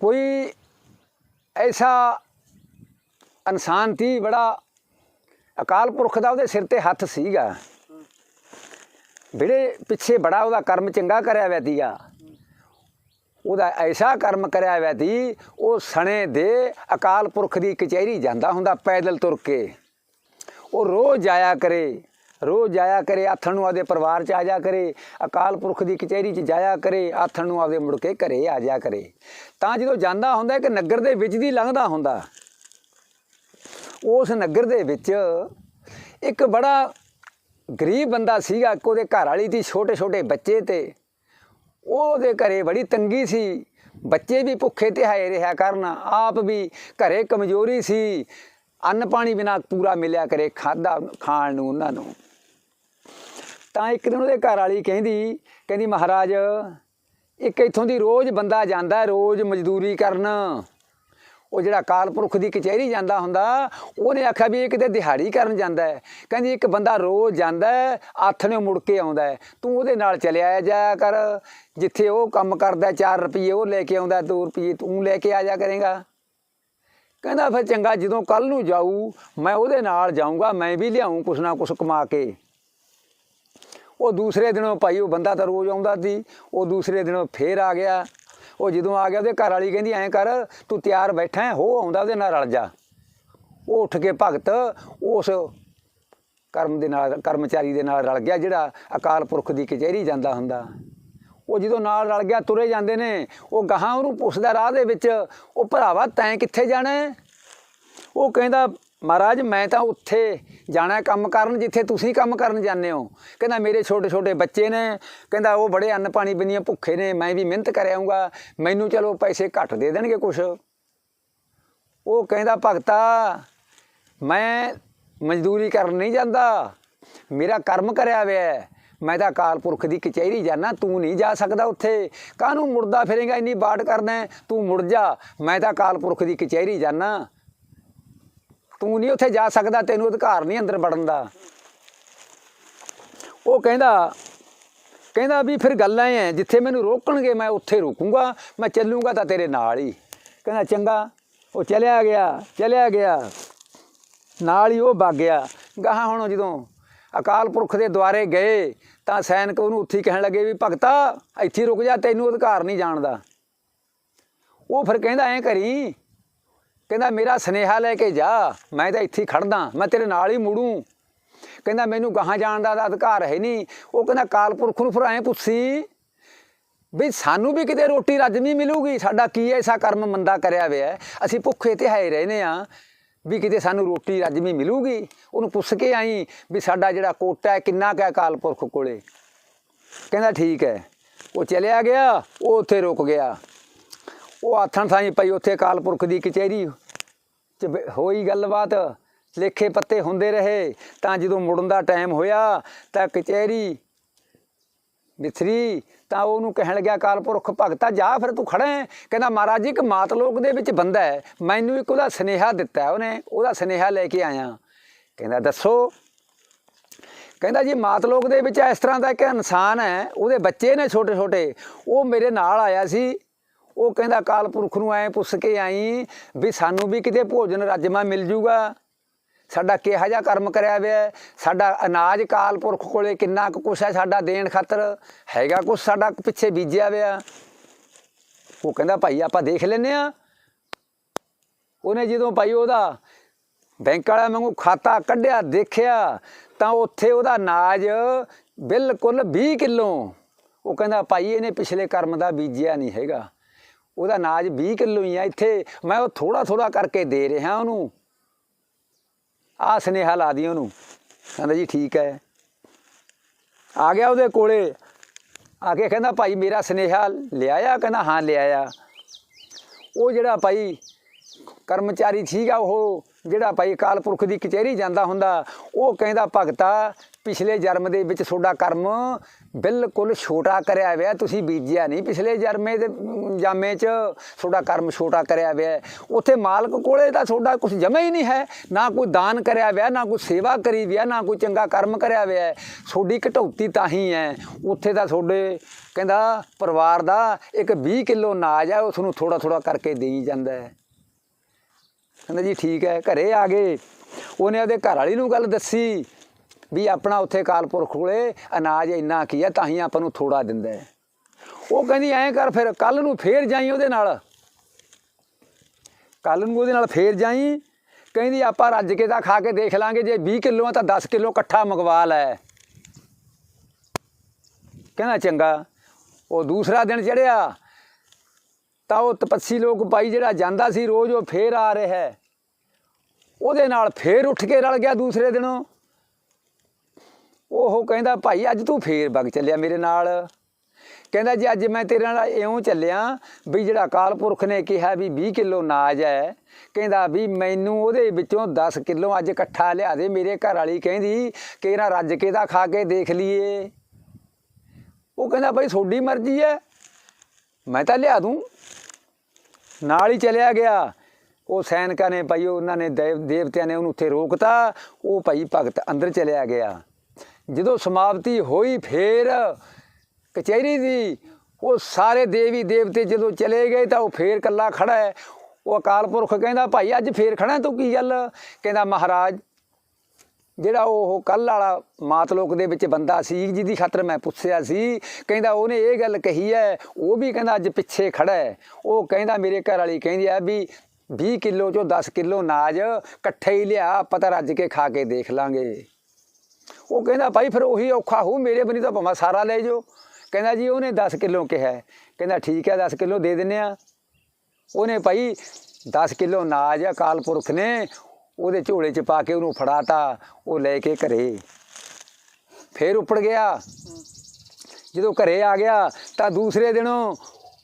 ਕੋਈ ਐਸਾ ਇਨਸਾਨ ਸੀ, ਬੜਾ ਅਕਾਲ ਪੁਰਖ ਦਾ ਉਹਦੇ ਸਿਰ ਤੇ ਹੱਥ ਸੀਗਾ। ਜਿਹੜੇ ਪਿੱਛੇ ਬੜਾ ਉਹਦਾ ਕਰਮ ਚੰਗਾ ਕਰਿਆ ਹੋਇਆ ਸੀਗਾ। ਉਹਦਾ ਐਸਾ ਕਰਮ ਕਰਿਆ ਹੋਇਆ ਸੀ, ਉਹ ਸਣੇ ਦੇ ਅਕਾਲ ਪੁਰਖ ਦੀ ਕਚਹਿਰੀ ਜਾਂਦਾ ਹੁੰਦਾ ਪੈਦਲ ਤੁਰ ਕੇ। ਉਹ ਰੋਜ਼ ਜਾਇਆ ਕਰੇ। ਰੋਜ਼ ਜਾਇਆ ਕਰੇ, ਆਥਣ ਨੂੰ ਆਪਦੇ ਪਰਿਵਾਰ 'ਚ ਆ ਜਾ ਕਰੇ, ਅਕਾਲ ਪੁਰਖ ਦੀ ਕਚਹਿਰੀ 'ਚ ਜਾਇਆ ਕਰੇ, ਆਥਣ ਨੂੰ ਆਪਦੇ ਮੁੜ ਕੇ ਘਰੇ ਆ ਜਾ ਕਰੇ। ਤਾਂ ਜਦੋਂ ਜਾਂਦਾ ਹੁੰਦਾ ਇੱਕ ਨਗਰ ਦੇ ਵਿੱਚ ਦੀ ਲੰਘਦਾ ਹੁੰਦਾ, ਉਸ ਨਗਰ ਦੇ ਵਿੱਚ ਇੱਕ ਬੜਾ ਗਰੀਬ ਬੰਦਾ ਸੀਗਾ, ਇੱਕ ਉਹਦੇ ਘਰ ਵਾਲੀ ਦੀ ਛੋਟੇ ਛੋਟੇ ਬੱਚੇ ਤੇ। ਉਹਦੇ ਘਰੇ ਬੜੀ ਤੰਗੀ ਸੀ। ਬੱਚੇ ਵੀ ਭੁੱਖੇ ਤੇ ਹਾਏ ਰਿਹਾ ਕਰਨ, ਆਪ ਵੀ ਘਰੇ ਕਮਜ਼ੋਰੀ ਸੀ। ਅੰਨ ਪਾਣੀ ਬਿਨਾ ਪੂਰਾ ਮਿਲਿਆ ਕਰੇ ਖਾਦਾ ਖਾਣ ਨੂੰ ਉਹਨਾਂ ਨੂੰ। ਤਾਂ ਇੱਕ ਦਿਨ ਉਹਦੇ ਘਰ ਵਾਲੀ ਕਹਿੰਦੀ ਕਹਿੰਦੀ, ਮਹਾਰਾਜ, ਇੱਕ ਇੱਥੋਂ ਦੀ ਰੋਜ਼ ਬੰਦਾ ਜਾਂਦਾ ਰੋਜ਼ ਮਜ਼ਦੂਰੀ ਕਰਨ। ਉਹ ਜਿਹੜਾ ਅਕਾਲ ਪੁਰਖ ਦੀ ਕਚਹਿਰੀ ਜਾਂਦਾ ਹੁੰਦਾ, ਉਹਨੇ ਆਖਿਆ ਵੀ ਇਹ ਕਿਤੇ ਦਿਹਾੜੀ ਕਰਨ ਜਾਂਦਾ ਹੈ। ਕਹਿੰਦੀ, ਇੱਕ ਬੰਦਾ ਰੋਜ਼ ਜਾਂਦਾ ਹੈ ਆਥਣੇ ਮੁੜ ਕੇ ਆਉਂਦਾ ਤੂੰ ਉਹਦੇ ਨਾਲ ਚਲਿਆ ਜਾਇਆ ਕਰ। ਜਿੱਥੇ ਉਹ ਕੰਮ ਕਰਦਾ 4 ਰੁਪਏ ਉਹ ਲੈ ਕੇ ਆਉਂਦਾ 2 ਰੁਪਏ ਤੂੰ ਲੈ ਕੇ ਆ ਜਾ ਕਰੇਗਾ। ਕਹਿੰਦਾ ਫਿਰ ਚੰਗਾ, ਜਦੋਂ ਕੱਲ ਨੂੰ ਜਾਊ, ਮੈਂ ਉਹਦੇ ਨਾਲ ਜਾਊਂਗਾ, ਮੈਂ ਵੀ ਲਿਆਉਂ ਕੁਛ ਨਾ ਕੁਛ ਕਮਾ ਕੇ। ਉਹ ਦੂਸਰੇ ਦਿਨੋਂ ਭਾਈ ਉਹ ਬੰਦਾ ਤਾਂ ਰੋਜ਼ ਆਉਂਦਾ ਸੀ ਉਹ ਦੂਸਰੇ ਦਿਨੋਂ ਫੇਰ ਆ ਗਿਆ। ਉਹ ਜਦੋਂ ਆ ਗਿਆ ਉਹਦੇ ਘਰ ਵਾਲੀ ਕਹਿੰਦੀ ਐਂ ਕਰ ਤੂੰ ਤਿਆਰ ਬੈਠਾ ਹੈ, ਹੋ ਆਉਂਦਾ ਉਹਦੇ ਨਾਲ ਰਲ ਜਾ। ਉਹ ਉੱਠ ਕੇ ਭਗਤ ਉਸ ਕਰਮ ਦੇ ਨਾਲ ਕਰਮਚਾਰੀ ਦੇ ਨਾਲ ਰਲ ਗਿਆ ਜਿਹੜਾ ਅਕਾਲ ਪੁਰਖ ਦੀ ਕਚਹਿਰੀ ਜਾਂਦਾ ਹੁੰਦਾ। ਉਹ ਜਦੋਂ ਨਾਲ ਰਲ ਗਿਆ ਤੁਰੇ ਜਾਂਦੇ ਨੇ ਉਹ ਗਾਹਾਂ ਉਹਨੂੰ ਪੁੱਛਦਾ ਰਾਹ ਦੇ ਵਿੱਚ ਉਹ ਭਰਾਵਾ ਤੈਂ ਕਿੱਥੇ ਜਾਣਾ ਉਹ ਕਹਿੰਦਾ ਮਹਾਰਾਜ, ਮੈਂ ਤਾਂ ਉੱਥੇ ਜਾਣਾ ਕੰਮ ਕਰਨ ਜਿੱਥੇ ਤੁਸੀਂ ਕੰਮ ਕਰਨ ਜਾਂਦੇ ਹੋ। ਕਹਿੰਦਾ, ਮੇਰੇ ਛੋਟੇ ਛੋਟੇ ਬੱਚੇ ਨੇ। ਕਹਿੰਦਾ, ਉਹ ਬੜੇ ਅੰਨ ਪਾਣੀ ਬਿਨੀਆਂ ਭੁੱਖੇ ਨੇ। ਮੈਂ ਵੀ ਮਿਹਨਤ ਕਰ ਆਉਂਗਾ ਮੈਨੂੰ ਚਲੋ ਪੈਸੇ ਘੱਟ ਦੇ ਦੇਣਗੇ ਕੁਛ। ਉਹ ਕਹਿੰਦਾ, ਭਗਤਾ, ਮੈਂ ਮਜ਼ਦੂਰੀ ਕਰਨ ਨਹੀਂ ਜਾਂਦਾ। ਮੇਰਾ ਕਰਮ ਕਰਿਆ ਹੋਇਆ ਮੈਂ ਤਾਂ ਅਕਾਲ ਪੁਰਖ ਦੀ ਕਚਹਿਰੀ ਜਾਣਾ ਤੂੰ ਨਹੀਂ ਜਾ ਸਕਦਾ ਉੱਥੇ। ਕਾਹਨੂੰ ਮੁੜਦਾ ਫਿਰੇਗਾ? ਇੰਨੀ ਬਾਟ ਕਰਨਾ ਤੂੰ ਮੁੜ ਜਾ। ਮੈਂ ਤਾਂ ਅਕਾਲ ਪੁਰਖ ਦੀ ਕਚਹਿਰੀ ਜਾਣਾ ਤੂੰ ਨਹੀਂ ਉੱਥੇ ਜਾ ਸਕਦਾ, ਤੈਨੂੰ ਅਧਿਕਾਰ ਨਹੀਂ ਅੰਦਰ ਵੜਨ ਦਾ। ਉਹ ਕਹਿੰਦਾ ਕਹਿੰਦਾ ਵੀ ਫਿਰ ਗੱਲਾਂ ਐ ਜਿੱਥੇ ਮੈਨੂੰ ਰੋਕਣਗੇ ਮੈਂ ਉੱਥੇ ਰੁਕੂੰਗਾ, ਮੈਂ ਚੱਲੂੰਗਾ ਤਾਂ ਤੇਰੇ ਨਾਲ ਹੀ। ਕਹਿੰਦਾ, ਚੰਗਾ, ਉਹ ਚਲਿਆ ਗਿਆ ਚਲਿਆ ਗਿਆ। ਨਾਲ ਹੀ ਉਹ ਵਗ ਗਿਆ। ਗਾਹਾਂ ਹੁਣ ਜਦੋਂ ਅਕਾਲ ਪੁਰਖ ਦੇ ਦੁਆਰੇ ਗਏ, ਤਾਂ ਸੈਨਿਕ ਉਹਨੂੰ ਉੱਥੇ ਹੀ ਕਹਿਣ ਲੱਗੇ ਵੀ, ਭਗਤਾ, ਇੱਥੇ ਰੁਕ ਜਾ, ਤੈਨੂੰ ਅਧਿਕਾਰ ਨਹੀਂ ਜਾਣਦਾ। ਉਹ ਫਿਰ ਕਹਿੰਦਾ, ਐਂ ਕਰੀ ਕਹਿੰਦਾ, ਮੇਰਾ ਸਨੇਹਾ ਲੈ ਕੇ ਜਾ, ਮੈਂ ਤਾਂ ਇੱਥੇ ਹੀ ਖੜਦਾ, ਮੈਂ ਤੇਰੇ ਨਾਲ ਹੀ ਮੁੜੂ। ਕਹਿੰਦਾ, ਮੈਨੂੰ ਗਾਹਾਂ ਜਾਣ ਦਾ ਅਧਿਕਾਰ ਹੈ ਨਹੀਂ। ਉਹ ਕਹਿੰਦਾ ਕਾਲ ਪੁਰਖ ਨੂੰ ਫਿਰ ਐਂ ਪੁੱਛੀ ਵੀ ਸਾਨੂੰ ਵੀ ਕਿਤੇ ਰੋਟੀ ਰੱਜਵੀਂ ਮਿਲੂਗੀ, ਸਾਡਾ ਕੀ ਐਸਾ ਕਰਮ ਮੰਦਾ ਕਰਿਆ ਹੋਇਆ ਅਸੀਂ ਭੁੱਖੇ ਤੇ ਹਾਏ ਰਹਿੰਦੇ ਆ ਵੀ ਕਿਤੇ ਸਾਨੂੰ ਰੋਟੀ ਰੱਜਵੀਂ ਮਿਲੂਗੀ। ਉਹਨੂੰ ਪੁੱਛ ਕੇ ਆਈ ਵੀ ਸਾਡਾ ਜਿਹੜਾ ਕੋਟਾ ਹੈ, ਕਿੰਨਾ ਕੁ ਹੈ ਅਕਾਲ ਪੁਰਖ ਕੋਲੇ? ਕਹਿੰਦਾ, ਠੀਕ ਹੈ। ਉਹ ਚਲਿਆ ਗਿਆ, ਉਹ ਉੱਥੇ ਰੁਕ ਗਿਆ। ਉਹ ਆਥਣ ਥਾਈ ਪਈ ਉੱਥੇ ਅਕਾਲ ਪੁਰਖ ਦੀ ਕਚਹਿਰੀ ਚ ਹੋਈ ਗੱਲਬਾਤ, ਲੇਖੇ ਪੱਤੇ ਹੁੰਦੇ ਰਹੇ। ਤਾਂ ਜਦੋਂ ਮੁੜਨ ਦਾ ਟਾਈਮ ਹੋਇਆ, ਤਾਂ ਕਚਹਿਰੀ ਮਿਸਰੀ ਤਾਂ ਉਹਨੂੰ ਕਹਿਣ ਲੱਗਿਆ ਅਕਾਲ ਪੁਰਖ ਭਗਤਾ, ਜਾ ਫਿਰ ਤੂੰ ਖੜਾ ਹੈ ਕਹਿੰਦਾ, ਮਹਾਰਾਜ ਜੀ, ਇੱਕ ਮਾਤ ਲੋਕ ਦੇ ਵਿੱਚ ਬੰਦਾ ਹੈ। ਮੈਨੂੰ ਇੱਕ ਉਹਦਾ ਸਨੇਹਾ ਦਿੱਤਾ ਉਹਨੇ ਉਹਦਾ ਸਨੇਹਾ ਲੈ ਕੇ ਆਇਆ। ਕਹਿੰਦਾ, ਦੱਸੋ। ਕਹਿੰਦਾ, ਜੀ, ਮਾਤ ਲੋਕ ਦੇ ਵਿੱਚ ਇਸ ਤਰ੍ਹਾਂ ਦਾ ਇੱਕ ਇਨਸਾਨ ਹੈ। ਉਹਦੇ ਬੱਚੇ ਨੇ ਛੋਟੇ ਛੋਟੇ ਉਹ ਮੇਰੇ ਨਾਲ ਆਇਆ ਸੀ। ਉਹ ਕਹਿੰਦਾ ਕਾਲ ਪੁਰਖ ਨੂੰ ਐ ਪੁੱਛ ਕੇ ਆਈ ਵੀ ਸਾਨੂੰ ਵੀ ਕਿਤੇ ਭੋਜਨ ਰੱਜਮਾ ਮਿਲ ਜੂਗਾ। ਸਾਡਾ ਕਿਹਾ ਜਿਹਾ ਕਰਮ ਕਰਿਆ ਹੋਇਆ ਸਾਡਾ ਅਨਾਜ ਕਾਲ ਪੁਰਖ ਕੋਲੇ ਕਿੰਨਾ ਕੁ ਕੁਛ ਹੈ ਸਾਡਾ ਦੇਣ ਖਾਤਰ? ਹੈਗਾ ਕੁਛ ਸਾਡਾ ਪਿੱਛੇ ਬੀਜਿਆ ਹੋਇਆ? ਉਹ ਕਹਿੰਦਾ, ਭਾਈ, ਆਪਾਂ ਦੇਖ ਲੈਨੇ ਆ ਉਹਨੇ ਜਦੋਂ ਭਾਈ ਉਹਦਾ ਬੈਂਕ ਵਾਲਾ ਵਾਂਗੂ ਖਾਤਾ ਕੱਢਿਆ, ਦੇਖਿਆ, ਤਾਂ ਉੱਥੇ ਉਹਦਾ ਅਨਾਜ ਬਿਲਕੁਲ 20 ਕਿਲੋ। ਉਹ ਕਹਿੰਦਾ, ਭਾਈ, ਇਹਨੇ ਪਿਛਲੇ ਕਰਮ ਦਾ ਬੀਜਿਆ ਨਹੀਂ ਹੈਗਾ। ਉਹਦਾ ਅਨਾਜ 20 ਕਿਲੋ ਹੀ ਆ, ਇੱਥੇ ਮੈਂ ਉਹ ਥੋੜਾ ਥੋੜਾ ਕਰਕੇ ਦੇ ਰਿਹਾ ਉਹਨੂੰ। ਆ ਸਨੇਹਾ ਲਾ ਦੀ ਉਹਨੂੰ। ਕਹਿੰਦਾ ਜੀ ਠੀਕ ਹੈ। ਆ ਗਿਆ ਉਹਦੇ ਕੋਲੇ। ਆ ਕੇ ਕਹਿੰਦਾ ਭਾਈ ਮੇਰਾ ਸਨੇਹਾ ਲਿਆਇਆ ਕਹਿੰਦਾ ਹਾਂ ਲਿਆਇਆ ਉਹ ਜਿਹੜਾ ਭਾਈ ਕਰਮਚਾਰੀ ਸੀਗਾ, ਉਹ ਜਿਹੜਾ ਭਾਈ ਅਕਾਲ ਪੁਰਖ ਦੀ ਕਚਹਿਰੀ ਜਾਂਦਾ ਹੁੰਦਾ, ਉਹ ਕਹਿੰਦਾ ਭਗਤਾ, ਪਿਛਲੇ ਜਨਮ ਦੇ ਵਿੱਚ ਤੁਹਾਡਾ ਕਰਮ ਬਿਲਕੁਲ ਛੋਟਾ ਕਰਿਆ ਹੋਇਆ, ਤੁਸੀਂ ਬੀਜਿਆ ਨਹੀਂ। ਪਿਛਲੇ ਜਰਮੇ ਦੇ ਜਾਮੇ 'ਚ ਤੁਹਾਡਾ ਕਰਮ ਛੋਟਾ ਕਰਿਆ ਹੋਇਆ ਉੱਥੇ ਮਾਲਕ ਕੋਲੇ ਤਾਂ ਤੁਹਾਡਾ ਕੁਝ ਜਮਾ ਹੀ ਨਹੀਂ ਹੈ। ਨਾ ਕੋਈ ਦਾਨ ਕਰਿਆ ਹੋਇਆ, ਨਾ ਕੋਈ ਸੇਵਾ ਕਰੀ ਹੋਇਆ ਨਾ ਕੋਈ ਚੰਗਾ ਕਰਮ ਕਰਿਆ ਹੋਇਆ ਤੁਹਾਡੀ ਘਟੌਤੀ ਤਾਂ ਹੀ ਹੈ। ਉੱਥੇ ਤਾਂ ਤੁਹਾਡੇ, ਕਹਿੰਦਾ, ਪਰਿਵਾਰ ਦਾ ਇੱਕ 20 ਕਿਲੋ ਅਨਾਜ ਹੈ, ਉਸ ਨੂੰ ਥੋੜਾ ਥੋੜਾ ਕਰਕੇ ਦੇਈ ਜਾਂਦਾ ਹੈ। ਕਹਿੰਦਾ ਜੀ ਠੀਕ ਹੈ, ਘਰੇ ਆ ਗਏ। ਉਹਨੇ ਉਹਦੇ ਘਰ ਵਾਲੀ ਨੂੰ ਗੱਲ ਦੱਸੀ। ਵੀ ਆਪਣਾ ਉੱਥੇ ਕਾਲਪੁਰ ਕੋਲੇ ਅਨਾਜ ਇੰਨਾ ਕੀ ਹੈ ਤਾਂ ਹੀ ਆਪਾਂ ਨੂੰ ਥੋੜਾ ਦਿੰਦਾ ਹੈ। ਉਹ ਕਹਿੰਦੀ, ਐਂ ਕਰ ਫਿਰ ਕੱਲ ਨੂੰ ਫੇਰ ਜਾਈ ਉਹਦੇ ਨਾਲ। ਕੱਲ ਨੂੰ ਉਹਦੇ ਨਾਲ ਫੇਰ ਜਾਈ। ਕਹਿੰਦੀ, ਆਪਾਂ ਰੱਜ ਕੇ ਤਾਂ ਖਾ ਕੇ ਦੇਖ ਲਾਂਗੇ, ਜੇ 20 ਕਿਲੋ ਤਾਂ 10 ਕਿਲੋ ਇਕੱਠਾ ਮੰਗਵਾ ਲੈ। ਕਹਿੰਦਾ, ਚੰਗਾ। ਉਹ ਦੂਸਰਾ ਦਿਨ ਚੜਿਆ ਤਾਂ ਉਹ ਤਪੱਸੀ ਲੋਕ ਭਾਈ ਜਿਹੜਾ ਜਾਂਦਾ ਸੀ, ਰੋਜ਼ ਉਹ ਫੇਰ ਆ ਰਿਹਾ ਉਹਦੇ ਨਾਲ ਫੇਰ ਉੱਠ ਕੇ ਰਲ ਗਿਆ ਦੂਸਰੇ ਦਿਨੋਂ। ਉਹ ਕਹਿੰਦਾ, ਭਾਈ, ਅੱਜ ਤੂੰ ਫੇਰ ਵਗ ਚੱਲਿਆ ਮੇਰੇ ਨਾਲ। ਕਹਿੰਦਾ, ਜੀ ਅੱਜ ਮੈਂ ਤੇਰੇ ਨਾਲ ਇਉਂ ਚੱਲਿਆ ਵੀ ਜਿਹੜਾ ਅਕਾਲ ਪੁਰਖ ਨੇ ਕਿਹਾ ਵੀ 20 ਕਿਲੋ ਅਨਾਜ ਹੈ, ਕਹਿੰਦਾ ਵੀ ਮੈਨੂੰ ਉਹਦੇ ਵਿੱਚੋਂ 10 ਕਿਲੋ ਅੱਜ ਇਕੱਠਾ ਲਿਆ ਦੇ ਮੇਰੇ ਘਰ ਵਾਲੀ ਕਹਿੰਦੀ, ਕਿ ਨਾ ਰੱਜ ਕੇ ਦਾ ਖਾ ਕੇ ਦੇਖ ਲਈਏ। ਉਹ ਕਹਿੰਦਾ, ਭਾਈ, ਤੁਹਾਡੀ ਮਰਜ਼ੀ ਹੈ। ਮੈਂ ਤਾਂ ਲਿਆ ਦੂੰ। ਨਾਲ ਹੀ ਚਲਿਆ ਗਿਆ। ਉਹ ਸੈਨਿਕਾਂ ਨੇ ਭਾਈ, ਉਹਨਾਂ ਨੇ ਦੇਵ ਦੇਵਤਿਆਂ ਨੇ ਉਹਨੂੰ ਉੱਥੇ ਰੋਕਤਾ। ਉਹ ਭਾਈ ਭਗਤ ਅੰਦਰ ਚਲਿਆ ਗਿਆ। ਜਦੋਂ ਸਮਾਪਤੀ ਹੋਈ ਫੇਰ ਕਚਹਿਰੀ ਦੀ, ਉਹ ਸਾਰੇ ਦੇਵੀ ਦੇਵਤੇ ਜਦੋਂ ਚਲੇ ਗਏ ਤਾਂ ਉਹ ਫੇਰ ਕੱਲਾ ਖੜਾ ਹੈ। ਉਹ ਅਕਾਲ ਪੁਰਖ ਕਹਿੰਦਾ, ਭਾਈ, ਅੱਜ ਫੇਰ ਖੜਾ ਤੂੰ ਕੀ ਗੱਲ? ਕਹਿੰਦਾ, ਮਹਾਰਾਜ, ਜਿਹੜਾ ਉਹ ਕੱਲ ਵਾਲਾ ਮਾਤਲੋਕ ਦੇ ਵਿੱਚ ਬੰਦਾ ਸੀ, ਜਿਹਦੀ ਖਾਤਰ ਮੈਂ ਪੁੱਛਿਆ ਸੀ, ਕਹਿੰਦਾ, ਉਹਨੇ ਇਹ ਗੱਲ ਕਹੀ ਹੈ, ਉਹ ਵੀ ਕਹਿੰਦਾ, ਅੱਜ ਪਿੱਛੇ ਖੜਾ ਹੈ। ਉਹ ਕਹਿੰਦਾ, ਮੇਰੇ ਘਰ ਵਾਲੀ ਕਹਿੰਦੀ ਆ ਵੀ 20 ਕਿਲੋ ਚੋਂ 10 ਕਿਲੋ ਅਨਾਜ ਇਕੱਠੇ ਹੀ ਲਿਆ ਪਤਾ ਰੱਜ ਕੇ ਖਾ ਕੇ ਦੇਖ ਲਾਂਗੇ। ਉਹ ਕਹਿੰਦਾ ਭਾਈ ਫਿਰ ਉਹੀ ਔਖਾ ਹੋ ਮੇਰੇ ਬਣੀ ਤਾਂ ਭਾਵੇਂ ਸਾਰਾ ਲੈ ਜਾਓ। ਕਹਿੰਦਾ ਜੀ ਉਹਨੇ 10 ਕਿਲੋ ਕਿਹਾ ਕਹਿੰਦਾ ਠੀਕ ਹੈ 10 ਕਿਲੋ ਦੇ ਦਿੰਨੇ ਆ ਉਹਨੇ ਭਾਈ 10 ਕਿਲੋ ਅਨਾਜ ਅਕਾਲ ਪੁਰਖ ਨੇ, ਉਹਦੇ ਝੋਲੇ 'ਚ ਪਾ ਕੇ ਉਹਨੂੰ ਫੜਾਤਾ, ਉਹ ਲੈ ਕੇ ਘਰੇ। ਫੇਰ ਉੱਪੜ ਗਿਆ। ਜਦੋਂ ਘਰੇ ਆ ਗਿਆ, ਤਾਂ ਦੂਸਰੇ ਦਿਨੋਂ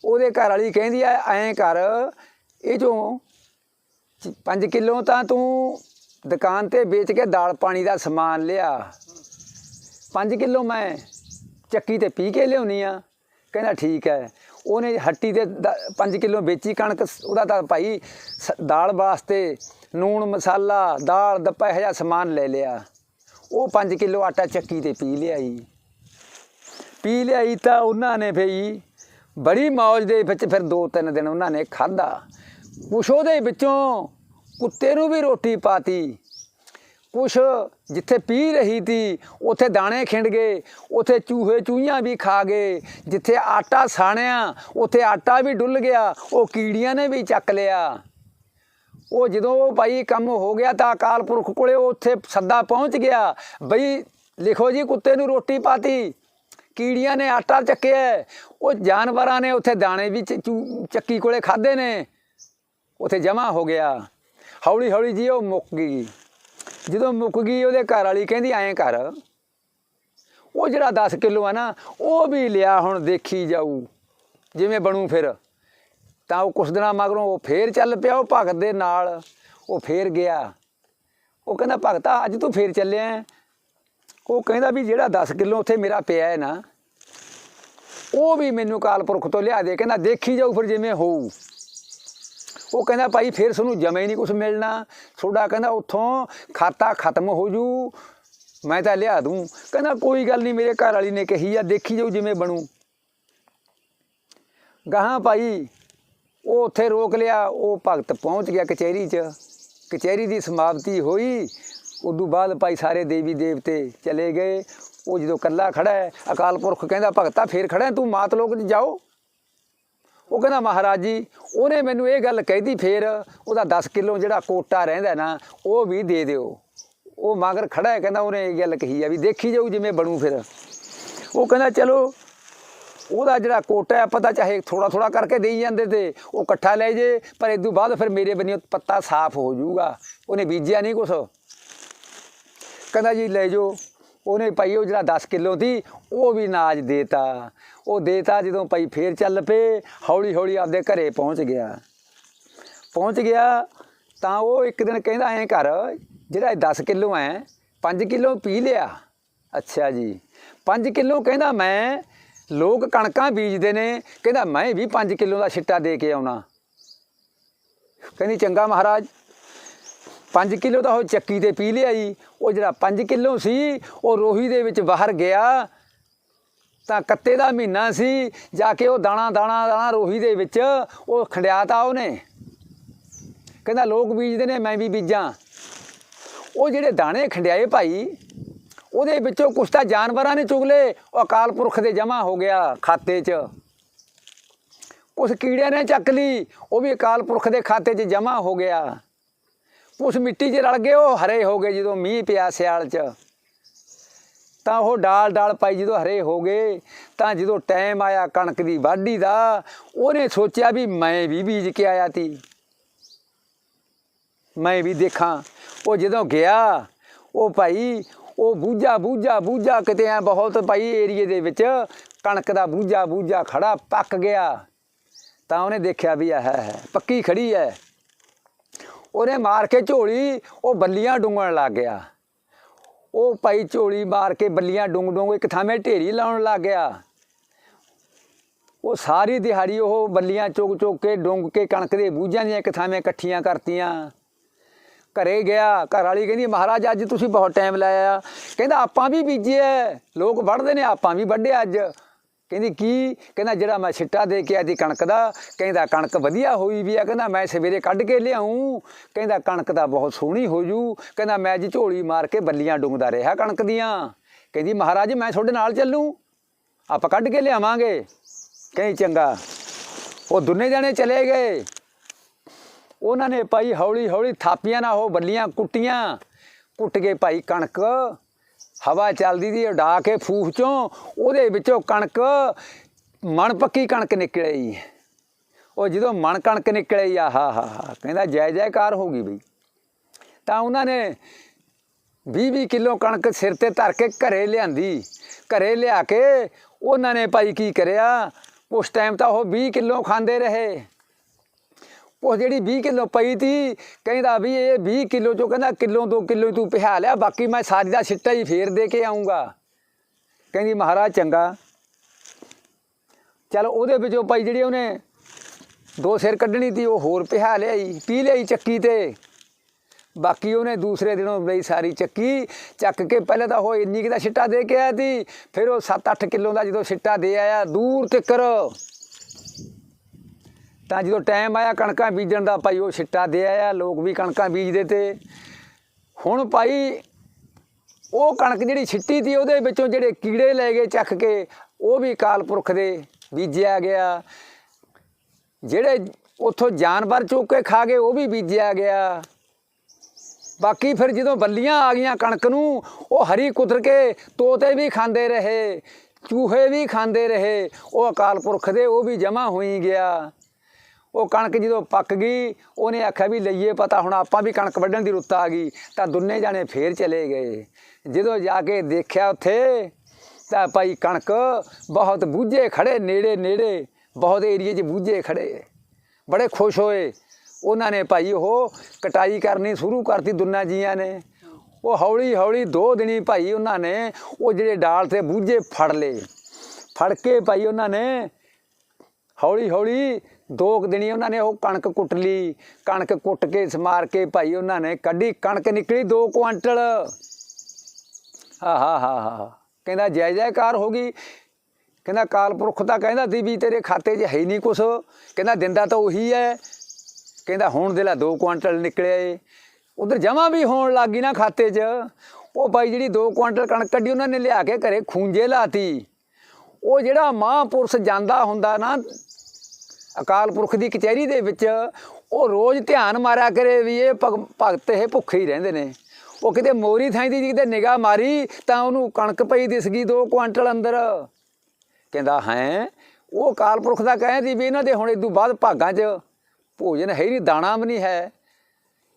ਉਹਦੇ ਘਰ ਵਾਲੀ ਕਹਿੰਦੀ ਐ ਐਂ ਕਰ, ਇਹ ਚੋਂ 5 ਕਿਲੋ ਤਾਂ ਤੂੰ ਦੁਕਾਨ ਤੇ ਵੇਚ ਕੇ ਦਾਲ ਪਾਣੀ ਦਾ ਸਮਾਨ ਲਿਆ। 5 ਕਿਲੋ ਮੈਂ ਚੱਕੀ ਤੇ ਪੀ ਕੇ ਲਿਆਉਣੀ ਆ। ਕਹਿੰਦਾ ਠੀਕ ਹੈ। ਉਹਨੇ ਹੱਟੀ ਤੇ 5 ਕਿਲੋ ਵੇਚੀ ਕਣਕ, ਉਹਦਾ ਤਾਂ ਭਾਈ ਸ- ਦਾਲ ਵਾਸਤੇ ਨੂਣ ਮਸਾਲਾ, ਦਾਲ ਦੱਪਾ ਇਹੋ ਜਿਹਾ ਸਮਾਨ ਲੈ ਲਿਆ। ਉਹ 5 ਕਿਲੋ ਆਟਾ ਚੱਕੀ ਤੇ ਪੀ ਲਿਆਈ। ਪੀ ਲਿਆਈ ਤਾਂ ਉਹਨਾਂ ਨੇ ਭਈ ਬੜੀ ਮੌਜ ਦੇ ਵਿੱਚ ਫਿਰ ਦੋ ਤਿੰਨ ਦਿਨ ਉਹਨਾਂ ਨੇ ਖਾਧਾ। ਕੁਛ ਉਹਦੇ ਵਿੱਚੋਂ ਕੁੱਤੇ ਨੂੰ ਵੀ ਰੋਟੀ ਪਾਤੀ। ਕੁਛ ਜਿੱਥੇ ਪੀ ਰਹੀ ਤੀ, ਉੱਥੇ ਦਾਣੇ ਖਿੰਡ ਗਏ, ਉੱਥੇ ਚੂਹੇ ਚੂਹੀਆਂ ਵੀ ਖਾ ਗਏ, ਜਿੱਥੇ ਆਟਾ ਸਾਣਿਆ, ਉੱਥੇ ਆਟਾ ਵੀ ਡੁੱਲ ਗਿਆ, ਉਹ ਕੀੜੀਆਂ ਨੇ ਵੀ ਚੱਕ ਲਿਆ। ਉਹ ਜਦੋਂ ਉਹ ਭਾਈ ਕੰਮ ਹੋ ਗਿਆ ਤਾਂ ਅਕਾਲ ਪੁਰਖ ਕੋਲੇ ਉਹ ਉੱਥੇ ਸੱਦਾ ਪਹੁੰਚ ਗਿਆ, ਬਈ ਲਿਖੋ ਜੀ ਕੁੱਤੇ ਨੂੰ ਰੋਟੀ ਪਾਤੀ, ਕੀੜੀਆਂ ਨੇ ਆਟਾ ਚੱਕਿਆ, ਉਹ ਜਾਨਵਰਾਂ ਨੇ ਉੱਥੇ ਦਾਣੇ ਵੀ ਚੂ- ਚੱਕੀ ਕੋਲੇ ਖਾਦੇ ਨੇ, ਉੱਥੇ ਜਮਾ ਹੋ ਗਿਆ। ਹੌਲੀ ਹੌਲੀ ਜੀ ਉਹ ਮੁੱਕ ਗਈ। ਜਦੋਂ ਮੁੱਕ ਗਈ ਉਹਦੇ ਘਰ ਵਾਲੀ ਕਹਿੰਦੀ ਐਂ ਕਰ। ਉਹ ਜਿਹੜਾ 10 ਕਿਲੋ ਆ ਨਾ, ਉਹ ਵੀ ਲਿਆ ਹੁਣ ਦੇਖੀ ਜਾਊ। ਜਿਵੇਂ ਬਣੂ ਫਿਰ। ਤਾਂ ਉਹ ਕੁਛ ਦਿਨਾਂ ਮਗਰੋਂ ਉਹ ਫੇਰ ਚੱਲ ਪਿਆ, ਉਹ ਭਗਤ ਦੇ ਨਾਲ। ਉਹ ਫੇਰ ਗਿਆ। ਉਹ ਕਹਿੰਦਾ, ਭਗਤਾ, ਅੱਜ ਤੂੰ ਫੇਰ ਚੱਲਿਆ ਉਹ ਕਹਿੰਦਾ ਵੀ ਜਿਹੜਾ 10 ਕਿਲੋ ਉੱਥੇ ਮੇਰਾ ਪਿਆ ਹੈ ਨਾ, ਉਹ ਵੀ ਮੈਨੂੰ ਕਾਲਪੁਰਖ ਤੋਂ ਲਿਆ ਦੇ। ਕਹਿੰਦਾ, ਦੇਖੀ ਜਾਊ ਫਿਰ ਜਿਵੇਂ ਹੋਊ। ਉਹ ਕਹਿੰਦਾ ਭਾਈ ਫਿਰ ਤੁਹਾਨੂੰ ਜਮੇ ਨਹੀਂ ਕੁਝ ਮਿਲਣਾ। ਤੁਹਾਡਾ ਕਹਿੰਦਾ ਉੱਥੋਂ ਖਾਤਾ ਖਤਮ ਹੋ ਜੂ। ਮੈਂ ਤਾਂ ਲਿਆ ਦੂੰ। ਕਹਿੰਦਾ ਕੋਈ ਗੱਲ ਨਹੀਂ ਮੇਰੇ ਘਰ ਵਾਲੀ ਨੇ ਕਹੀ ਆ ਦੇਖੀ ਜਾਓ ਜਿਵੇਂ ਬਣੂ। ਗਾਹਾਂ ਭਾਈ ਉਹ ਉੱਥੇ ਰੋਕ ਲਿਆ। ਉਹ ਭਗਤ ਪਹੁੰਚ ਗਿਆ ਕਚਹਿਰੀ 'ਚ। ਕਚਹਿਰੀ ਦੀ ਸਮਾਪਤੀ ਹੋਈ। ਉਦੋਂ ਬਾਅਦ ਭਾਈ ਸਾਰੇ ਦੇਵੀ ਦੇਵਤੇ ਚਲੇ ਗਏ। ਉਹ ਜਦੋਂ ਕੱਲਾ ਖੜਾ ਹੈ ਅਕਾਲ ਪੁਰਖ ਕਹਿੰਦਾ ਭਗਤਾ ਫੇਰ ਖੜਾ ਹੈ, ਤੂੰ ਮਾਤ ਲੋਕ 'ਚ ਜਾਓ। ਉਹ ਕਹਿੰਦਾ, ਮਹਾਰਾਜ ਜੀ, ਉਹਨੇ ਮੈਨੂੰ ਇਹ ਗੱਲ ਕਹਿਦੀ ਫੇਰ, ਉਹਦਾ 10 ਕਿਲੋ ਜਿਹੜਾ ਕੋਟਾ ਰਹਿੰਦਾ ਨਾ, ਉਹ ਵੀ ਦੇ ਦਿਓ। ਉਹ ਮਗਰ ਖੜਾ ਹੈ, ਕਹਿੰਦਾ, ਉਹਨੇ ਇਹ ਗੱਲ ਕਹੀ ਆ ਵੀ ਦੇਖੀ ਜਾਊ ਜਿਵੇਂ ਬਣੂ ਫਿਰ। ਉਹ ਕਹਿੰਦਾ, ਚਲੋ, ਉਹਦਾ ਜਿਹੜਾ ਕੋਟਾ ਹੈ ਪਤਾ ਚਾਹੇ ਥੋੜਾ ਥੋੜਾ ਕਰਕੇ ਦੇਈ ਜਾਂਦੇ ਤੇ ਉਹ ਇਕੱਠਾ ਲੈ ਜੇ, ਪਰ ਇਦੋਂ ਬਾਅਦ ਫਿਰ ਮੇਰੇ ਬੰਨਿਓ ਪੱਤਾ ਸਾਫ਼ ਹੋ ਜਾਊਗਾ। ਉਹਨੇ ਬੀਜਿਆ ਨਹੀਂ ਕੁਛ। ਕਹਿੰਦਾ ਜੀ, ਲੈ ਜਾਓ। ਉਹਨੇ ਭਾਈ ਉਹ ਜਿਹੜਾ 10 ਕਿਲੋ ਦੀ, ਉਹ ਵੀ ਨਾਜ ਦੇਤਾ। ਉਹ ਦੇਤਾ ਜਦੋਂ ਭਾਈ ਫੇਰ ਚੱਲ ਪਏ ਹੌਲੀ ਹੌਲੀ ਆਪਦੇ ਘਰੇ ਪਹੁੰਚ ਗਿਆ। ਪਹੁੰਚ ਗਿਆ ਤਾਂ ਉਹ ਇੱਕ ਦਿਨ ਕਹਿੰਦਾ ਐਂ ਘਰ ਜਿਹੜਾ ਇਹ 10 ਕਿਲੋ ਐ 5 ਕਿਲੋ ਪੀ ਲਿਆ। ਅੱਛਾ ਜੀ। 5 ਕਿਲੋ ਕਹਿੰਦਾ ਮੈਂ, ਲੋਕ ਕਣਕਾਂ ਬੀਜਦੇ ਨੇ, ਕਹਿੰਦਾ ਮੈਂ ਵੀ 5 ਕਿਲੋ ਦਾ ਛਿੱਟਾ ਦੇ ਕੇ ਆਉਣਾ। ਕਹਿੰਦੀ ਚੰਗਾ ਮਹਾਰਾਜ 5 ਕਿਲੋ ਤਾਂ ਉਹ ਚੱਕੀ ਤੇ ਪੀ ਲਿਆ ਜੀ। ਉਹ ਜਿਹੜਾ 5 ਕਿਲੋ ਸੀ, ਉਹ ਰੋਹੀ ਦੇ ਵਿੱਚ ਬਾਹਰ ਗਿਆ। ਤਾਂ ਕੱਤੇ ਦਾ ਮਹੀਨਾ ਸੀ, ਜਾ ਕੇ ਉਹ ਦਾਣਾ ਦਾਣਾ ਦਾਣਾ ਰੋਹੀ ਦੇ ਵਿੱਚ ਉਹ ਖੰਡਿਆਤਾ ਉਹਨੇ। ਕਹਿੰਦਾ, ਲੋਕ ਬੀਜਦੇ ਨੇ, ਮੈਂ ਵੀ ਬੀਜਾਂ। ਉਹ ਜਿਹੜੇ ਦਾਣੇ ਖੰਡਿਆਏ ਭਾਈ, ਉਹਦੇ ਵਿੱਚੋਂ ਕੁਛ ਤਾਂ ਜਾਨਵਰਾਂ ਨੇ ਚੁਗ ਲਏ। ਉਹ ਅਕਾਲ ਪੁਰਖ ਦੇ ਜਮਾ ਹੋ ਗਿਆ ਖਾਤੇ 'ਚ। ਕੁਛ ਕੀੜਿਆਂ ਨੇ ਚੱਕ ਲਈ ਉਹ ਵੀ ਅਕਾਲ ਪੁਰਖ ਦੇ ਖਾਤੇ 'ਚ ਜਮਾ ਹੋ ਗਿਆ। ਉਸ ਮਿੱਟੀ 'ਚ ਰਲ ਗਏ, ਉਹ ਹਰੇ ਹੋ ਗਏ ਜਦੋਂ ਮੀਂਹ ਪਿਆ ਸਿਆਲ 'ਚ। ਤਾਂ ਉਹ ਡਾਲ ਡਾਲ ਪਾਈ ਜਦੋਂ ਹਰੇ ਹੋ ਗਏ, ਤਾਂ ਜਦੋਂ ਟਾਈਮ ਆਇਆ ਕਣਕ ਦੀ ਵਾਢੀ ਦਾ, ਉਹਨੇ ਸੋਚਿਆ ਵੀ ਮੈਂ ਵੀ ਬੀਜ ਕੇ ਆਇਆ ਤੀ। ਮੈਂ ਵੀ ਦੇਖਾਂ, ਉਹ ਜਦੋਂ ਗਿਆ, ਉਹ ਭਾਈ, ਉਹ ਬੂਝਾ ਬੂਝਾ ਬੂਝਾ ਕਿਤੇ ਐ ਬਹੁਤ ਭਾਈ ਏਰੀਏ ਦੇ ਵਿੱਚ, ਕਣਕ ਦਾ ਬੂਝਾ ਬੂਝਾ ਖੜਾ ਪੱਕ ਗਿਆ। ਤਾਂ ਉਹਨੇ ਦੇਖਿਆ ਵੀ ਇਹ ਹੈ, ਪੱਕੀ ਖੜੀ ਹੈ। ਉਹਨੇ ਮਾਰ ਕੇ ਝੋਲੀ, ਉਹ ਬੱਲੀਆਂ ਡੁੰਗਣ ਲੱਗ ਗਿਆ। ਉਹ ਭਾਈ ਝੋਲੀ ਮਾਰ ਕੇ ਬੱਲੀਆਂ ਡੁੰਗ ਡੁੰਗ ਇੱਕ ਥਾਵੇਂ ਢੇਰੀ ਲਾਉਣ ਲੱਗ ਗਿਆ। ਉਹ ਸਾਰੀ ਦਿਹਾੜੀ ਉਹ ਬੱਲੀਆਂ ਚੁੱਕ ਚੁਗ ਕੇ ਡੁੰਗ ਕੇ ਕਣਕ ਦੇ ਬੂਝਾਂ ਦੀਆਂ ਇੱਕ ਥਾਵੇਂ ਇਕੱਠੀਆਂ ਕਰਤੀਆਂ। ਘਰੇ ਗਿਆ, ਘਰ ਵਾਲੀ ਕਹਿੰਦੀ, ਮਹਾਰਾਜ, ਅੱਜ ਤੁਸੀਂ ਬਹੁਤ ਟਾਈਮ ਲਾਇਆ ਕਹਿੰਦਾ, ਆਪਾਂ ਵੀ ਬੀਜਿਆ ਲੋਕ ਵੱਢਦੇ ਨੇ, ਆਪਾਂ ਵੀ ਵੱਢਿਆ ਅੱਜ। ਕਹਿੰਦੀ, ਕੀ? ਕਹਿੰਦਾ, ਜਿਹੜਾ ਮੈਂ ਛਿੱਟਾ ਦੇ ਕੇ ਆਦੀ ਕਣਕ ਦਾ, ਕਹਿੰਦਾ, ਕਣਕ ਵਧੀਆ ਹੋਈ ਵੀ ਆ। ਕਹਿੰਦਾ, ਮੈਂ ਸਵੇਰੇ ਕੱਢ ਕੇ ਲਿਆਉਂ ਕਹਿੰਦਾ, ਕਣਕ ਦਾ ਬਹੁਤ ਸੋਹਣੀ ਹੋ ਜੂ। ਕਹਿੰਦਾ, ਮੈਂ ਜੀ ਝੋਲੀ ਮਾਰ ਕੇ ਬੱਲੀਆਂ ਡੁੰਗਦਾ ਰਿਹਾ ਕਣਕ ਦੀਆਂ। ਕਹਿੰਦੀ, ਮਹਾਰਾਜ, ਮੈਂ ਤੁਹਾਡੇ ਨਾਲ ਚੱਲੂ। ਆਪਾਂ ਕੱਢ ਕੇ ਲਿਆਵਾਂਗੇ। ਕਹਿੰਦੀ, ਚੰਗਾ। ਉਹ ਦੋਨੇ ਜਣੇ ਚਲੇ ਗਏ। ਉਹਨਾਂ ਨੇ ਭਾਈ ਹੌਲੀ ਹੌਲੀ ਥਾਪੀਆਂ ਨਾਲ ਉਹ ਬੱਲੀਆਂ ਕੁੱਟੀਆਂ। ਕੁੱਟ ਕੇ ਭਾਈ ਕਣਕ ਹਵਾ ਚੱਲਦੀ ਦੀ ਉਡਾ ਕੇ ਫੂਫ ਚੋਂ, ਉਹਦੇ ਵਿੱਚੋਂ ਕਣਕ, ਮਣ ਪੱਕੀ ਕਣਕ ਨਿਕਲਈ ਉਹ ਜਦੋਂ ਮਣ ਕਣਕ ਨਿਕਲਈ ਆ ਹਾ ਹਾ ਹਾ, ਕਹਿੰਦਾ ਜੈ ਜੈਕਾਰ ਹੋ ਗਈ ਬਈ। ਤਾਂ ਉਹਨਾਂ ਨੇ 20-20 ਕਿਲੋ ਕਣਕ ਸਿਰ ਤੇ ਧਰ ਕੇ ਘਰੇ ਲਿਆਂਦੀ। ਘਰੇ ਲਿਆ ਕੇ ਉਹਨਾਂ ਨੇ ਭਾਈ ਕੀ ਕਰਿਆ, ਉਸ ਟਾਈਮ ਤਾਂ ਉਹ 20 ਕਿਲੋ ਖਾਂਦੇ ਰਹੇ। ਉਹ ਜਿਹੜੀ 20 ਕਿਲੋ ਪਈ ਤੀ, ਕਹਿੰਦਾ ਵੀ ਇਹ 20 ਕਿਲੋ ਚੋਂ ਕਹਿੰਦਾ ਕਿਲੋ 2 ਕਿਲੋ ਤੂੰ ਪਿਹਾ ਲਿਆ, ਬਾਕੀ ਮੈਂ ਸਾਰੀ ਦਾ ਛਿੱਟਾ ਹੀ ਫੇਰ ਦੇ ਕੇ ਆਉਂਗਾ ਕਹਿੰਦੀ ਮਹਾਰਾਜ ਚੰਗਾ। ਚਲ ਉਹਦੇ ਵਿੱਚੋਂ ਭਾਈ ਜਿਹੜੀ ਉਹਨੇ ਦੋ ਸਿਰ ਕੱਢਣੀ ਤੀ, ਉਹ ਹੋਰ ਪਿਹਾ ਲਿਆਈ, ਪੀ ਲਈ ਚੱਕੀ ਤੇ। ਬਾਕੀ ਉਹਨੇ ਦੂਸਰੇ ਦਿਨੋਂ ਲਈ ਸਾਰੀ ਚੱਕੀ, ਚੱਕ ਕੇ ਪਹਿਲੇ ਤਾਂ ਉਹ ਇੰਨੀ ਕੁ ਦਾ ਛਿੱਟਾ ਦੇ ਕੇ ਆਇਆ ਤੀ, ਫਿਰ ਉਹ 7-8 ਕਿਲੋ ਦਾ ਜਦੋਂ ਛਿੱਟਾ ਦੇ ਆਇਆ, ਦੂਰ ਤਿੱਕਰ। ਤਾਂ ਜਦੋਂ ਟਾਈਮ ਆਇਆ, ਕਣਕਾਂ ਬੀਜਣ ਦਾ ਭਾਈ ਉਹ ਛਿੱਟਾ ਦੇ ਆਇਆ, ਲੋਕ ਵੀ ਕਣਕਾਂ ਬੀਜਦੇ ਤੇ। ਹੁਣ ਭਾਈ ਉਹ ਕਣਕ ਜਿਹੜੀ ਛਿੱਟੀ ਤੀ ਉਹਦੇ ਵਿੱਚੋਂ ਜਿਹੜੇ ਕੀੜੇ ਲੈ ਗਏ ਚੱਕ ਕੇ, ਉਹ ਵੀ ਕਾਲ ਪੁਰਖ ਦੇ ਬੀਜਿਆ ਗਿਆ। ਜਿਹੜੇ ਉੱਥੋਂ ਜਾਨਵਰ ਚੁੱਕ ਕੇ ਖਾ ਗਏ, ਉਹ ਵੀ ਬੀਜਿਆ ਗਿਆ। ਬਾਕੀ ਫਿਰ ਜਦੋਂ ਬੱਲੀਆਂ ਆ ਗਈਆਂ ਕਣਕ ਨੂੰ, ਉਹ ਹਰੀ ਕੁਦਰ ਕੇ ਤੋਤੇ ਵੀ ਖਾਂਦੇ ਰਹੇ, ਚੂਹੇ ਵੀ ਖਾਂਦੇ ਰਹੇ, ਉਹ ਅਕਾਲ ਪੁਰਖ ਦੇ ਉਹ ਵੀ ਜਮਾ ਹੋਈ ਗਿਆ। ਉਹ ਕਣਕ ਜਦੋਂ ਪੱਕ ਗਈ, ਉਹਨੇ ਆਖਿਆ ਵੀ ਲਈਏ ਪਤਾ, ਹੁਣ ਆਪਾਂ ਵੀ ਕਣਕ ਵੱਢਣ ਦੀ ਰੁੱਤ ਆ ਗਈ, ਤਾਂ ਦੁੰਨੇ ਜਾਣੇ ਫੇਰ ਚਲੇ ਗਏ। ਜਦੋਂ ਜਾ ਕੇ ਦੇਖਿਆ ਉੱਥੇ, ਤਾਂ ਭਾਈ ਕਣਕ ਬਹੁਤ ਬੂਝੇ ਖੜੇ, ਨੇੜੇ ਨੇੜੇ, ਬਹੁਤ ਏਰੀਏ 'ਚ ਬੂਝੇ ਖੜੇ। ਬੜੇ ਖੁਸ਼ ਹੋਏ। ਉਹਨਾਂ ਨੇ ਭਾਈ ਉਹ ਕਟਾਈ ਕਰਨੀ ਸ਼ੁਰੂ ਕਰਤੀ ਦੁੰਨਾ ਜੀਆਂ ਨੇ। ਉਹ ਹੌਲੀ ਹੌਲੀ ਦੋ ਦਿਨੀ ਭਾਈ ਉਹਨਾਂ ਨੇ ਉਹ ਜਿਹੜੇ ਡਾਲ ਤੇ ਬੂਝੇ ਫੜ ਲਏ। ਫੜ ਕੇ ਭਾਈ ਉਹਨਾਂ ਨੇ ਹੌਲੀ ਹੌਲੀ ਦੋ ਕੁ ਦਿਨੀ ਉਹਨਾਂ ਨੇ ਉਹ ਕਣਕ ਕੁੱਟ ਲਈ, ਕਣਕ ਕੁੱਟ ਕੇ ਸਮਾਰ ਕੇ ਭਾਈ ਉਹਨਾਂ ਨੇ ਕੱਢੀ, ਕਣਕ ਨਿਕਲੀ 2 ਕੁਆਂਟਲ। ਹਾ ਹਾ ਹਾ ਹਾ ਕਹਿੰਦਾ ਜੈ ਜੈਕਾਰ ਹੋ ਗਈ। ਕਹਿੰਦਾ ਕਾਲ ਪੁਰਖ ਤਾਂ ਕਹਿੰਦਾ ਸੀ ਵੀ ਤੇਰੇ ਖਾਤੇ 'ਚ ਹੈ ਨਹੀਂ ਕੁਛ। ਕਹਿੰਦਾ ਦਿੰਦਾ ਤਾਂ ਉਹੀ ਹੈ। ਕਹਿੰਦਾ ਹੁਣ ਦੇ ਲਾ 2 ਕੁਆਂਟਲ ਨਿਕਲਿਆ ਏ ਉਧਰ ਜਮਾ ਵੀ ਹੋਣ ਲੱਗੀ ਨਾ ਖਾਤੇ 'ਚ। ਉਹ ਭਾਈ ਜਿਹੜੀ 2 ਕੁਆਂਟਲ ਕਣਕ ਕੱਢੀ ਉਹਨਾਂ ਨੇ ਲਿਆ ਕੇ ਘਰੇ ਖੂੰਜੇ ਲਾਤੀ। ਉਹ ਜਿਹੜਾ ਮਹਾਂਪੁਰਸ਼ ਜਾਂਦਾ ਹੁੰਦਾ ਨਾ ਅਕਾਲ ਪੁਰਖ ਦੀ ਕਚਹਿਰੀ ਦੇ ਵਿੱਚ ਉਹ ਰੋਜ਼ ਧਿਆਨ ਮਾਰਿਆ ਕਰੇ ਵੀ ਇਹ ਭਗ- ਭਗਤ ਇਹ ਭੁੱਖੇ ਹੀ ਰਹਿੰਦੇ ਨੇ। ਉਹ ਕਿਤੇ ਮੋਰੀ ਥਾਂ ਦੀ ਕਿਤੇ ਨਿਗਾਹ ਮਾਰੀ ਤਾਂ ਉਹਨੂੰ ਕਣਕ ਪਈ ਦਿਸ ਗਈ 2 ਕੁਆਂਟਲ ਅੰਦਰ। ਕਹਿੰਦਾ, ਹੈ? ਉਹ ਅਕਾਲ ਪੁਰਖ ਦਾ ਕਹਿੰਦੀ ਵੀ ਇਹਨਾਂ ਦੇ ਹੁਣ ਇਦੋਂ ਬਾਅਦ ਭਾਗਾਂ 'ਚ ਭੋਜਨ ਹੈ ਨਹੀਂ, ਦਾਣਾ ਵੀ ਨਹੀਂ ਹੈ।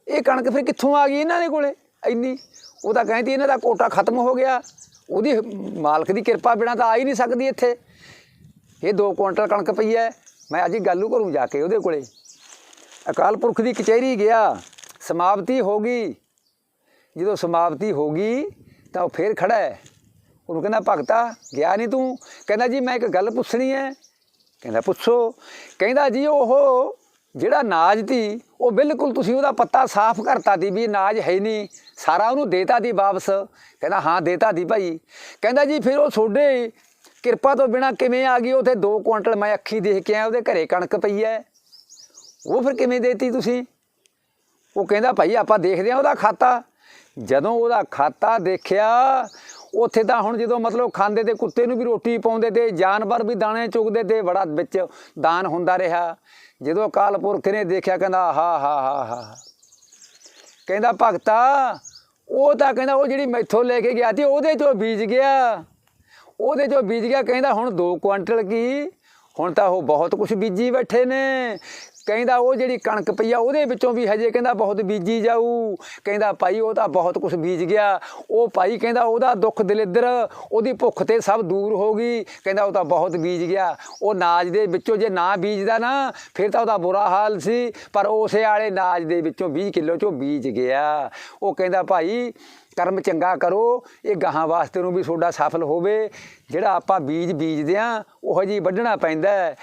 ਇਹ ਕਣਕ ਫਿਰ ਕਿੱਥੋਂ ਆ ਗਈ ਇਹਨਾਂ ਦੇ ਕੋਲੇ? ਇੰਨੀ। ਉਹ ਤਾਂ ਕਹਿੰਦੀ ਇਹਨਾਂ ਦਾ ਕੋਟਾ ਖਤਮ ਹੋ ਗਿਆ। ਉਹਦੀ ਮਾਲਕ ਦੀ ਕਿਰਪਾ ਬਿਨਾਂ ਤਾਂ ਆ ਹੀ ਨਹੀਂ ਸਕਦੀ ਇੱਥੇ। ਇਹ 2 ਕੁਇੰਟਲ ਕਣਕ ਪਈ ਹੈ। ਮੈਂ ਅੱਜ ਹੀ ਗੱਲੂ ਕਰੂੰ ਜਾ ਕੇ ਉਹਦੇ ਕੋਲੇ। ਅਕਾਲ ਪੁਰਖ ਦੀ ਕਚਹਿਰੀ ਗਿਆ, ਸਮਾਪਤੀ ਹੋ ਗਈ। ਜਦੋਂ ਸਮਾਪਤੀ ਹੋ ਗਈ, ਤਾਂ ਉਹ ਫੇਰ ਖੜਾ ਹੈ। ਉਹਨੂੰ ਕਹਿੰਦਾ, ਭਗਤਾ, ਗਿਆ ਨਹੀਂ ਤੂੰ? ਕਹਿੰਦਾ, ਜੀ, ਮੈਂ ਇੱਕ ਗੱਲ ਪੁੱਛਣੀ ਹੈ। ਕਹਿੰਦਾ, ਪੁੱਛੋ। ਕਹਿੰਦਾ, ਜੀ, ਉਹ ਜਿਹੜਾ ਨਾਜ ਤੀ, ਉਹ ਬਿਲਕੁਲ ਤੁਸੀਂ ਉਹਦਾ ਪੱਤਾ ਸਾਫ਼ ਕਰਤਾ ਦੀ ਵੀ ਇਹ ਨਾਜ ਹੈ ਨਹੀਂ। ਸਾਰਾ ਉਹਨੂੰ ਦੇਤਾ ਦੀ ਵਾਪਸ। ਕਹਿੰਦਾ, ਹਾਂ, ਦੇਤਾ ਦੀ ਭਾਈ। ਕਹਿੰਦਾ, ਜੀ, ਫਿਰ ਉਹ ਤੁਹਾਡੇ ਕਿਰਪਾ ਤੋਂ ਬਿਨਾ ਕਿਵੇਂ ਆ ਗਈ? ਉਥੇ 2 ਕੁਇੰਟਲ ਮੈਂ ਅੱਖੀ ਦੇਖ ਕੇ ਆਇਆ, ਉਹਦੇ ਘਰੇ ਕਣਕ ਪਈ ਹੈ ਉਹ ਫਿਰ ਕਿਵੇਂ ਦੇਤੀ ਤੁਸੀਂ? ਉਹ ਕਹਿੰਦਾ, ਭਾਈ, ਆਪਾਂ ਦੇਖਦੇ ਆ ਉਹਦਾ ਖਾਤਾ। ਜਦੋਂ ਉਹਦਾ ਖਾਤਾ ਦੇਖਿਆ, ਉੱਥੇ ਤਾਂ ਹੁਣ ਜਦੋਂ ਮਤਲਬ ਖਾਂਦੇ ਤੇ ਕੁੱਤੇ ਨੂੰ ਵੀ ਰੋਟੀ ਪਾਉਂਦੇ ਤੇ ਜਾਨਵਰ ਵੀ ਦਾਣੇ ਚੁਗਦੇ ਤੇ ਬੜਾ ਵਿੱਚ ਦਾਨ ਹੁੰਦਾ ਰਿਹਾ। ਜਦੋਂ ਅਕਾਲ ਪੁਰਖ ਨੇ ਦੇਖਿਆ, ਕਹਿੰਦਾ ਹਾ ਹਾ ਹਾ ਹਾ। ਕਹਿੰਦਾ, ਭਗਤਾ, ਉਹ ਤਾਂ ਕਹਿੰਦਾ, ਉਹ ਜਿਹੜੀ ਮੈਥੋਂ ਲੈ ਕੇ ਗਿਆ ਸੀ, ਉਹਦੇ ਚੋਂ ਬੀਜ ਗਿਆ। ਉਹਦੇ ਚੋਂ ਬੀਜ ਗਿਆ, ਕਹਿੰਦਾ ਹੁਣ 2 ਕੁਆਂਟਲ ਕੀ? ਹੁਣ ਤਾਂ ਉਹ ਬਹੁਤ ਕੁਝ ਬੀਜੀ ਬੈਠੇ ਨੇ। ਕਹਿੰਦਾ ਉਹ ਜਿਹੜੀ ਕਣਕ ਪਈ ਆ, ਉਹਦੇ ਵਿੱਚੋਂ ਵੀ ਹਜੇ ਕਹਿੰਦਾ ਬਹੁਤ ਬੀਜੀ ਜਾਊ। ਕਹਿੰਦਾ ਭਾਈ ਉਹ ਤਾਂ ਬਹੁਤ ਕੁਝ ਬੀਜ ਗਿਆ। ਉਹ ਭਾਈ ਕਹਿੰਦਾ ਉਹਦਾ ਦੁੱਖ ਦਲਿੱਦਰ, ਉਹਦੀ ਭੁੱਖ ਤੇ ਸਭ ਦੂਰ ਹੋ ਗਈ। ਕਹਿੰਦਾ ਉਹ ਤਾਂ ਬਹੁਤ ਬੀਜ ਗਿਆ। ਉਹ ਨਾਜ ਦੇ ਵਿੱਚੋਂ ਜੇ ਨਾ ਬੀਜਦਾ ਨਾ, ਫਿਰ ਤਾਂ ਉਹਦਾ ਬੁਰਾ ਹਾਲ ਸੀ। ਪਰ ਉਸੇ ਵਾਲੇ ਨਾਜ ਦੇ ਵਿੱਚੋਂ 20 ਕਿਲੋ ਚੋਂ ਬੀਜ ਗਿਆ। ਉਹ ਕਹਿੰਦਾ ਭਾਈ, ਕਰਮ ਚੰਗਾ ਕਰੋ। ਇਹ ਗਾਹਾਂ ਵਾਸਤੇ ਨੂੰ ਵੀ ਤੁਹਾਡਾ ਸਫਲ ਹੋਵੇ। ਜਿਹੜਾ ਆਪਾਂ ਬੀਜ ਬੀਜਦੇ ਆ, ਉਹ ਜੀ ਵੱਢਣਾ ਪੈਂਦਾ।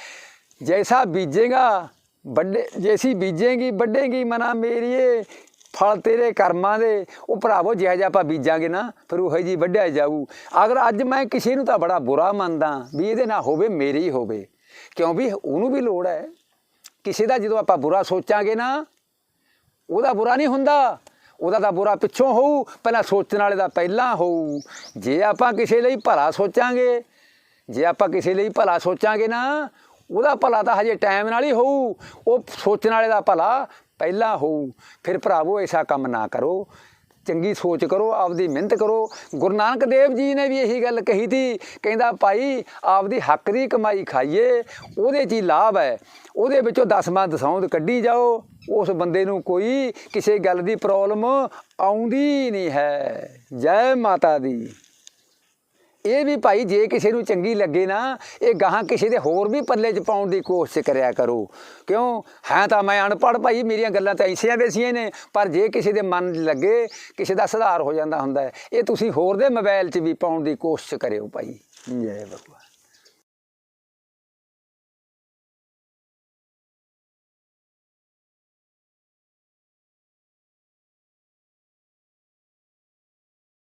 ਜੈਸਾ ਬੀਜੇਗਾ ਵੱਡੇ ਜੈਸੀ ਬੀਜੇਗੀ, ਵੱਡੇਗੀ, ਮਨਾ ਮੇਰੀਏ, ਫਲ ਤੇਰੇ ਕਰਮਾਂ ਦੇ। ਉਹ ਭਰਾਵੋ, ਜਿਹੋ ਜਿਹਾ ਆਪਾਂ ਬੀਜਾਂਗੇ ਨਾ, ਫਿਰ ਉਹ ਜੀ ਵੱਢਿਆ ਜਾਊ। ਅਗਰ ਅੱਜ ਮੈਂ ਕਿਸੇ ਨੂੰ ਤਾਂ ਬੜਾ ਬੁਰਾ ਮੰਨਦਾ ਵੀ ਇਹਦੇ ਨਾਲ ਹੋਵੇ, ਮੇਰੇ ਹੀ ਹੋਵੇ। ਕਿਉਂ ਵੀ ਉਹਨੂੰ ਵੀ ਲੋੜ ਹੈ। ਕਿਸੇ ਦਾ ਜਦੋਂ ਆਪਾਂ ਬੁਰਾ ਸੋਚਾਂਗੇ ਨਾ, ਉਹਦਾ ਬੁਰਾ ਨਹੀਂ ਹੁੰਦਾ। ਉਹਦਾ ਤਾਂ ਬੁਰਾ ਪਿੱਛੋਂ ਹੋਊ, ਪਹਿਲਾਂ ਸੋਚਣ ਵਾਲੇ ਦਾ ਪਹਿਲਾਂ ਹੋਊ। ਜੇ ਆਪਾਂ ਕਿਸੇ ਲਈ ਭਲਾ ਸੋਚਾਂਗੇ, ਜੇ ਆਪਾਂ ਕਿਸੇ ਲਈ ਭਲਾ ਸੋਚਾਂਗੇ ਨਾ ਉਹਦਾ ਭਲਾ ਤਾਂ ਹਜੇ ਟਾਈਮ ਨਾਲ ਹੀ ਹੋਊ, ਉਹ ਸੋਚਣ ਵਾਲੇ ਦਾ ਭਲਾ ਪਹਿਲਾਂ ਹੋਊ। ਫਿਰ ਭਰਾਵੋ, ਐਸਾ ਕੰਮ ਨਾ ਕਰੋ। ਚੰਗੀ ਸੋਚ ਕਰੋ, ਆਪਦੀ ਮਿਹਨਤ ਕਰੋ। ਗੁਰੂ ਨਾਨਕ ਦੇਵ ਜੀ ਨੇ ਵੀ ਇਹੀ ਗੱਲ ਕਹੀ ਸੀ, ਕਹਿੰਦਾ, ਭਾਈ, ਆਪਦੀ ਹੱਕ ਦੀ ਕਮਾਈ ਖਾਈਏ, ਉਹਦੇ 'ਚ ਹੀ ਲਾਭ ਹੈ। ਉਹਦੇ ਵਿੱਚੋਂ ਦਸਵਾਂ ਦਸੌਂਦ ਕੱਢੀ ਜਾਓ। ਉਸ ਬੰਦੇ ਨੂੰ ਕੋਈ ਕਿਸੇ ਗੱਲ ਦੀ ਪ੍ਰੋਬਲਮ ਆਉਂਦੀ ਨਹੀਂ ਹੈ। ਜੈ ਮਾਤਾ ਦੀ। ਇਹ ਵੀ ਭਾਈ ਜੇ ਕਿਸੇ ਨੂੰ ਚੰਗੀ ਲੱਗੇ ਨਾ, ਇਹ ਗਾਹਾਂ ਕਿਸੇ ਦੇ ਹੋਰ ਵੀ ਪੱਲੇ 'ਚ ਪਾਉਣ ਦੀ ਕੋਸ਼ਿਸ਼ ਕਰਿਆ ਕਰੋ। ਕਿਉਂ? ਹੈ ਤਾਂ ਮੈਂ ਅਨਪੜ੍ਹ ਭਾਈ, ਮੇਰੀਆਂ ਗੱਲਾਂ ਤਾਂ ਐਸੀਆਂ ਵੈਸੀਆਂ ਨੇ, ਪਰ ਜੇ ਕਿਸੇ ਦੇ ਮਨ 'ਚ ਲੱਗੇ, ਕਿਸੇ ਦਾ ਸੁਧਾਰ ਹੋ ਜਾਂਦਾ ਹੁੰਦਾ ਹੈ, ਇਹ ਤੁਸੀਂ ਹੋਰ ਦੇ ਮੋਬਾਈਲ 'ਚ ਵੀ ਪਾਉਣ ਦੀ ਕੋਸ਼ਿਸ਼ ਕਰਿਓ ਭਾਈ। ਜੈ ਭਗਵਾਨ।